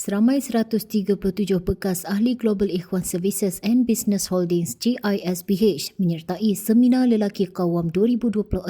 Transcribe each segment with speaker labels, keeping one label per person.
Speaker 1: Seramai 137 bekas ahli Global Ikhwan Services and Business Holdings GISBH menyertai Seminar Lelaki Kawam 2026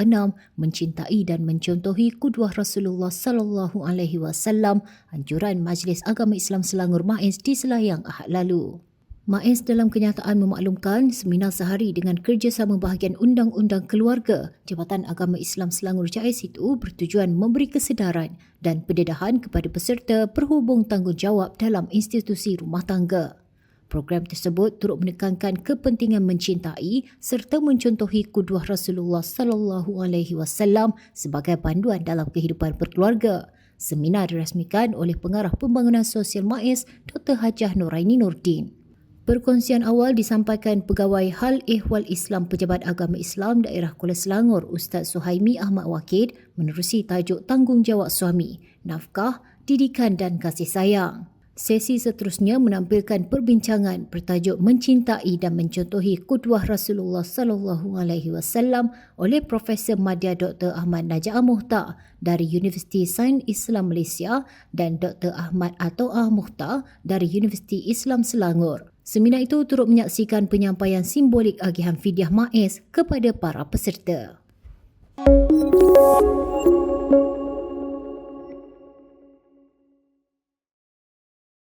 Speaker 1: mencintai dan mencontohi kudwah Rasulullah sallallahu alaihi wasallam anjuran Majlis Agama Islam Selangor MAIS di Selayang Ahad lalu. MAIS dalam kenyataan memaklumkan seminar sehari dengan kerjasama bahagian Undang-Undang Keluarga Jabatan Agama Islam Selangor JAIS itu bertujuan memberi kesedaran dan pendedahan kepada peserta berhubung tanggungjawab dalam institusi rumah tangga. Program tersebut turut menekankan kepentingan mencintai serta mencontohi kudwah Rasulullah sallallahu alaihi wasallam sebagai panduan dalam kehidupan berkeluarga. Seminar dirasmikan oleh Pengarah Pembangunan Sosial MAIS Dr. Hajah Noraini Nordin. Perkongsian awal disampaikan Pegawai Hal Ehwal Islam Pejabat Agama Islam Daerah Kuala Selangor Ustaz Suhaimi Ahmad Wakid menerusi tajuk Tanggungjawab Suami, Nafkah, Didikan dan Kasih Sayang. Sesi seterusnya menampilkan perbincangan bertajuk Mencintai dan Mencontohi Kudwah Rasulullah sallallahu alaihi wasallam oleh Profesor Madya Dr. Ahmad Najah Muhtar dari Universiti Sains Islam Malaysia dan Dr. Ahmad Atoah Muhtar dari Universiti Islam Selangor. Seminar itu turut menyaksikan penyampaian simbolik agihan fidyah MAIS kepada para peserta. You.